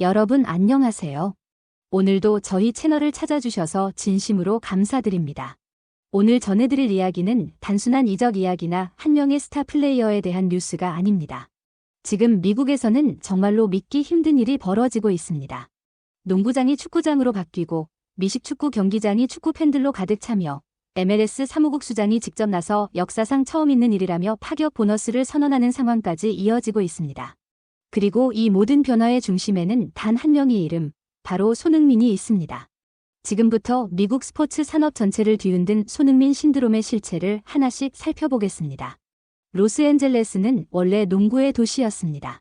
여러분 안녕하세요. 오늘도 저희 채널을 찾아주셔서 진심으로 감사드립니다. 오늘 전해드릴 이야기는 단순한 이적 이야기나 한 명의 스타 플레이어에 대한 뉴스가 아닙니다. 지금 미국에서는 정말로 믿기 힘든 일이 벌어지고 있습니다. 농구장이 축구장으로 바뀌고 미식 축구 경기장이 축구 팬들로 가득 차며 MLS 사무국 수장이 직접 나서 역사상 처음 있는 일이라며 파격 보너스를 선언하는 상황까지 이어지고 있습니다. 그리고 이 모든 변화의 중심에는 단 한 명의 이름, 바로 손흥민이 있습니다. 지금부터 미국 스포츠 산업 전체를 뒤흔든 손흥민 신드롬의 실체를 하나씩 살펴보겠습니다. 로스앤젤레스는 원래 농구의 도시였습니다.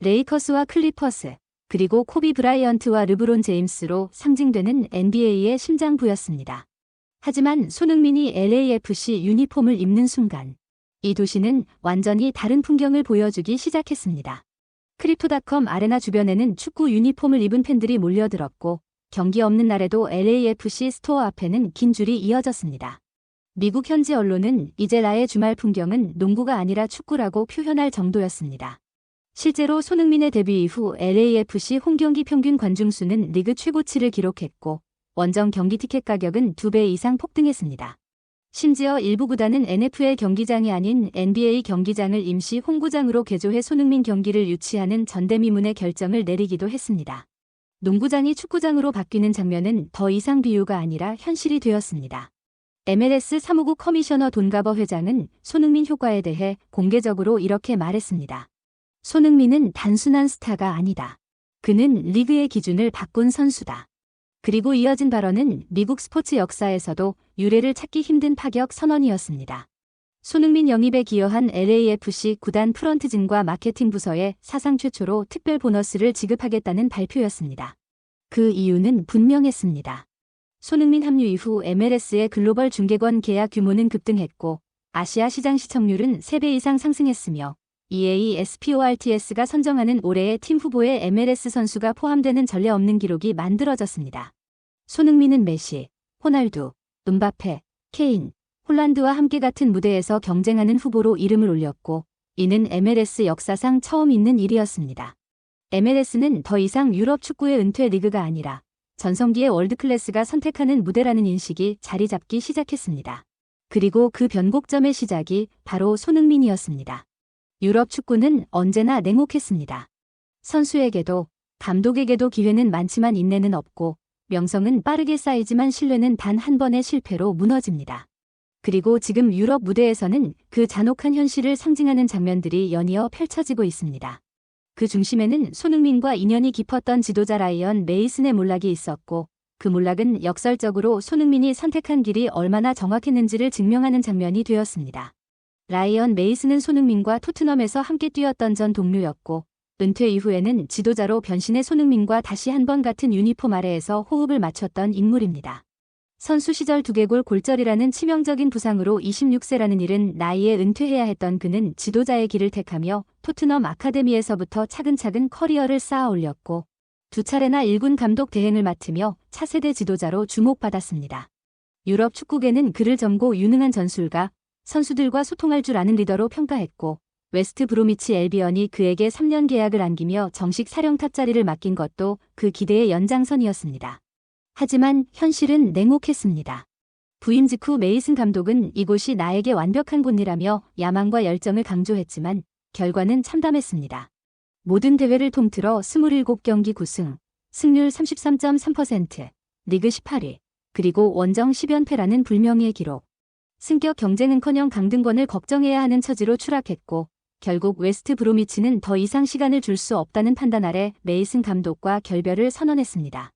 레이커스와 클리퍼스, 그리고 코비 브라이언트와 르브론 제임스로 상징되는 NBA의 심장부였습니다. 하지만 손흥민이 LAFC 유니폼을 입는 순간 이 도시는 완전히 다른 풍경을 보여주기 시작했습니다. 크립토닷컴 아레나 주변에는 축구 유니폼을 입은 팬들이 몰려들었고 경기 없는 날에도 LAFC 스토어 앞에는 긴 줄이 이어졌습니다. 미국 현지 언론은 이제 나의 주말 풍경은 농구가 아니라 축구라고 표현할 정도였습니다. 실제로 손흥민의 데뷔 이후 LAFC 홈경기 평균 관중수는 리그 최고치를 기록했고 원정 경기 티켓 가격은 2배 이상 폭등했습니다. 심지어 일부 구단은 NFL 경기장이 아닌 NBA 경기장을 임시 홈구장으로 개조해 손흥민 경기를 유치하는 전대미문의 결정을 내리기도 했습니다. 농구장이 축구장으로 바뀌는 장면은 더 이상 비유가 아니라 현실이 되었습니다. MLS 사무국 커미셔너 돈가버 회장은 손흥민 효과에 대해 공개적으로 이렇게 말했습니다. 손흥민은 단순한 스타가 아니다. 그는 리그의 기준을 바꾼 선수다. 그리고 이어진 발언은 미국 스포츠 역사에서도 유례를 찾기 힘든 파격 선언이었습니다. 손흥민 영입에 기여한 LAFC 구단 프런트진과 마케팅 부서에 사상 최초로 특별 보너스를 지급하겠다는 발표였습니다. 그 이유는 분명했습니다. 손흥민 합류 이후 MLS의 글로벌 중계권 계약 규모는 급등했고 아시아 시장 시청률은 3배 이상 상승했으며 EA SPORTS가 선정하는 올해의 팀 후보에 MLS 선수가 포함되는 전례 없는 기록이 만들어졌습니다. 손흥민은 메시, 호날두, 은바페, 케인, 홀란드와 함께 같은 무대에서 경쟁하는 후보로 이름을 올렸고 이는 MLS 역사상 처음 있는 일이었습니다. MLS는 더 이상 유럽 축구의 은퇴 리그가 아니라 전성기의 월드클래스가 선택하는 무대라는 인식이 자리 잡기 시작했습니다. 그리고 그 변곡점의 시작이 바로 손흥민이었습니다. 유럽 축구는 언제나 냉혹했습니다. 선수에게도 감독에게도 기회는 많지만 인내는 없고 명성은 빠르게 쌓이지만 신뢰는 단 한 번의 실패로 무너집니다. 그리고 지금 유럽 무대에서는 그 잔혹한 현실을 상징하는 장면들이 연이어 펼쳐지고 있습니다. 그 중심에는 손흥민과 인연이 깊었던 지도자 라이언 메이슨의 몰락이 있었고 그 몰락은 역설적으로 손흥민이 선택한 길이 얼마나 정확했는지를 증명하는 장면이 되었습니다. 라이언 메이슨은 손흥민과 토트넘에서 함께 뛰었던 전 동료였고 은퇴 이후에는 지도자로 변신해 손흥민과 다시 한 번 같은 유니폼 아래에서 호흡을 맞췄던 인물입니다. 선수 시절 두개골 골절이라는 치명적인 부상으로 26세라는 일은 나이에 은퇴해야 했던 그는 지도자의 길을 택하며 토트넘 아카데미에서부터 차근차근 커리어를 쌓아 올렸고 두 차례나 1군 감독 대행을 맡으며 차세대 지도자로 주목받았습니다. 유럽 축구계는 그를 점고 유능한 전술가, 선수들과 소통할 줄 아는 리더로 평가했고 웨스트 브로미치 엘비언이 그에게 3년 계약을 안기며 정식 사령탑 자리를 맡긴 것도 그 기대의 연장선이었습니다. 하지만 현실은 냉혹했습니다. 부임 직후 메이슨 감독은 이곳이 나에게 완벽한 곳이라며 야망과 열정을 강조했지만 결과는 참담했습니다. 모든 대회를 통틀어 27경기 9승, 승률 33.3%, 리그 18위, 그리고 원정 10연패라는 불명예의 기록. 승격 경쟁은커녕 강등권을 걱정해야 하는 처지로 추락했고 결국 웨스트 브로미치는 더 이상 시간을 줄 수 없다는 판단 아래 메이슨 감독과 결별을 선언했습니다.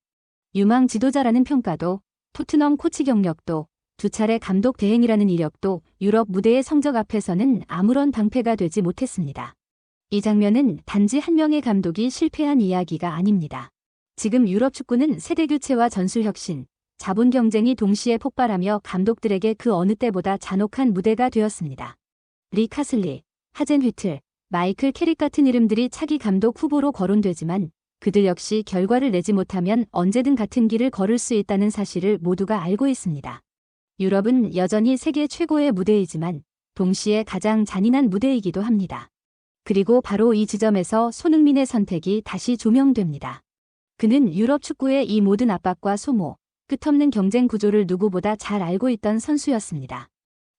유망 지도자라는 평가도 토트넘 코치 경력도 두 차례 감독 대행이라는 이력도 유럽 무대의 성적 앞에서는 아무런 방패가 되지 못했습니다. 이 장면은 단지 한 명의 감독이 실패한 이야기가 아닙니다. 지금 유럽 축구는 세대 교체와 전술 혁신, 자본 경쟁이 동시에 폭발하며 감독들에게 그 어느 때보다 잔혹한 무대가 되었습니다. 리 카슬리, 하젠 휘틀, 마이클 캐릭 같은 이름들이 차기 감독 후보로 거론되지만 그들 역시 결과를 내지 못하면 언제든 같은 길을 걸을 수 있다는 사실을 모두가 알고 있습니다. 유럽은 여전히 세계 최고의 무대이지만 동시에 가장 잔인한 무대이기도 합니다. 그리고 바로 이 지점에서 손흥민의 선택이 다시 조명됩니다. 그는 유럽 축구의 이 모든 압박과 소모, 끝없는 경쟁 구조를 누구보다 잘 알고 있던 선수였습니다.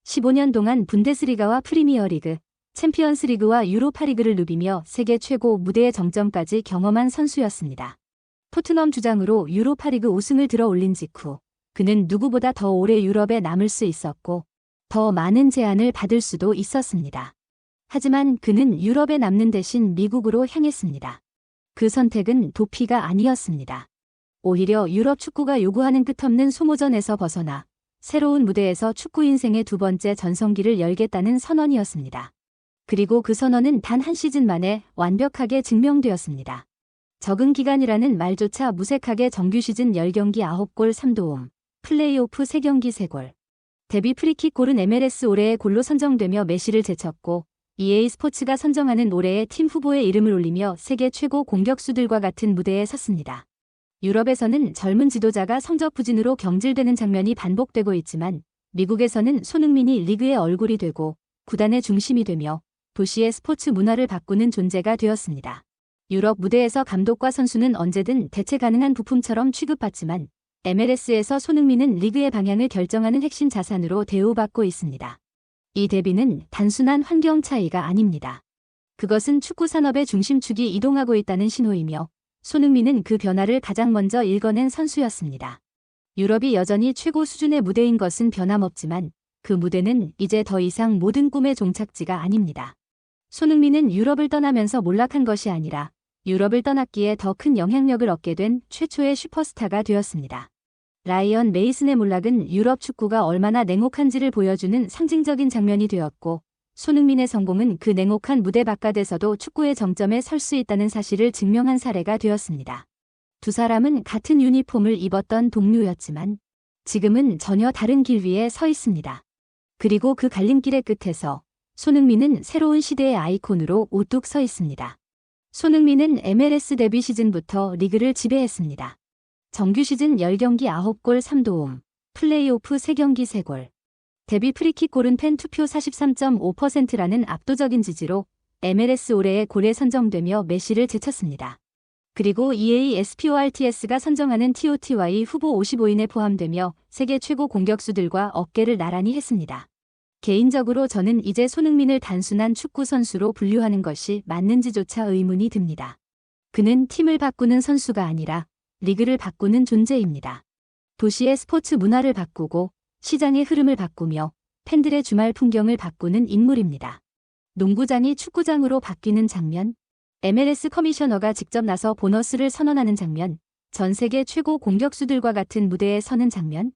15년 동안 분데스리가와 프리미어리그, 챔피언스리그와 유로파리그를 누비며 세계 최고 무대의 정점까지 경험한 선수였습니다. 토트넘 주장으로 유로파리그 우승을 들어 올린 직후 그는 누구보다 더 오래 유럽에 남을 수 있었고 더 많은 제안을 받을 수도 있었습니다. 하지만 그는 유럽에 남는 대신 미국으로 향했습니다. 그 선택은 도피가 아니었습니다. 오히려 유럽 축구가 요구하는 끝없는 소모전에서 벗어나 새로운 무대에서 축구 인생의 두 번째 전성기를 열겠다는 선언이었습니다. 그리고 그 선언은 단 한 시즌 만에 완벽하게 증명되었습니다. 적응 기간이라는 말조차 무색하게 정규 시즌 10경기 9골 3도움, 플레이오프 3경기 3골. 데뷔 프리킥 골은 MLS 올해의 골로 선정되며 메시를 제쳤고 EA 스포츠가 선정하는 올해의 팀 후보의 이름을 올리며 세계 최고 공격수들과 같은 무대에 섰습니다. 유럽에서는 젊은 지도자가 성적 부진으로 경질되는 장면이 반복되고 있지만 미국에서는 손흥민이 리그의 얼굴이 되고 구단의 중심이 되며 도시의 스포츠 문화를 바꾸는 존재가 되었습니다. 유럽 무대에서 감독과 선수는 언제든 대체 가능한 부품처럼 취급받지만 MLS에서 손흥민은 리그의 방향을 결정하는 핵심 자산으로 대우받고 있습니다. 이 대비는 단순한 환경 차이가 아닙니다. 그것은 축구 산업의 중심축이 이동하고 있다는 신호이며 손흥민은 그 변화를 가장 먼저 읽어낸 선수였습니다. 유럽이 여전히 최고 수준의 무대인 것은 변함없지만 그 무대는 이제 더 이상 모든 꿈의 종착지가 아닙니다. 손흥민은 유럽을 떠나면서 몰락한 것이 아니라 유럽을 떠났기에 더 큰 영향력을 얻게 된 최초의 슈퍼스타가 되었습니다. 라이언 메이슨의 몰락은 유럽 축구가 얼마나 냉혹한지를 보여주는 상징적인 장면이 되었고 손흥민의 성공은 그 냉혹한 무대 바깥에서도 축구의 정점에 설 수 있다는 사실을 증명한 사례가 되었습니다. 두 사람은 같은 유니폼을 입었던 동료였지만 지금은 전혀 다른 길 위에 서 있습니다. 그리고 그 갈림길의 끝에서 손흥민은 새로운 시대의 아이콘으로 우뚝 서 있습니다. 손흥민은 MLS 데뷔 시즌부터 리그를 지배했습니다. 정규 시즌 10경기 9골 3도움, 플레이오프 3경기 3골. 데뷔 프리킥 골은 팬 투표 43.5%라는 압도적인 지지로 MLS 올해의 골에 선정되며 메시를 제쳤습니다. 그리고 EA SPORTS가 선정하는 TOTY 후보 55인에 포함되며 세계 최고 공격수들과 어깨를 나란히 했습니다. 개인적으로 저는 이제 손흥민을 단순한 축구 선수로 분류하는 것이 맞는지조차 의문이 듭니다. 그는 팀을 바꾸는 선수가 아니라 리그를 바꾸는 존재입니다. 도시의 스포츠 문화를 바꾸고 시장의 흐름을 바꾸며 팬들의 주말 풍경을 바꾸는 인물입니다. 농구장이 축구장으로 바뀌는 장면, MLS 커미셔너가 직접 나서 보너스를 선언하는 장면, 전 세계 최고 공격수들과 같은 무대에 서는 장면,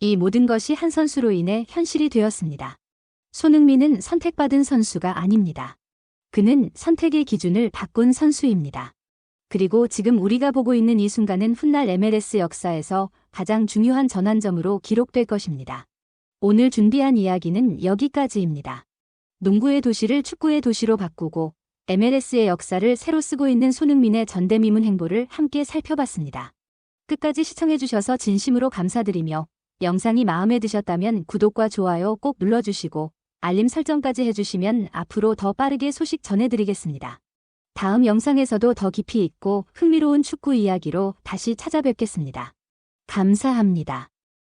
이 모든 것이 한 선수로 인해 현실이 되었습니다. 손흥민은 선택받은 선수가 아닙니다. 그는 선택의 기준을 바꾼 선수입니다. 그리고 지금 우리가 보고 있는 이 순간은 훗날 MLS 역사에서 가장 중요한 전환점으로 기록될 것입니다. 오늘 준비한 이야기는 여기까지입니다. 농구의 도시를 축구의 도시로 바꾸고 MLS의 역사를 새로 쓰고 있는 손흥민의 전대미문 행보를 함께 살펴봤습니다. 끝까지 시청해주셔서 진심으로 감사드리며 영상이 마음에 드셨다면 구독과 좋아요 꼭 눌러주시고 알림 설정까지 해주시면 앞으로 더 빠르게 소식 전해드리겠습니다. 다음 영상에서도 더 깊이 있고 흥미로운 축구 이야기로 다시 찾아뵙겠습니다. 감사합니다.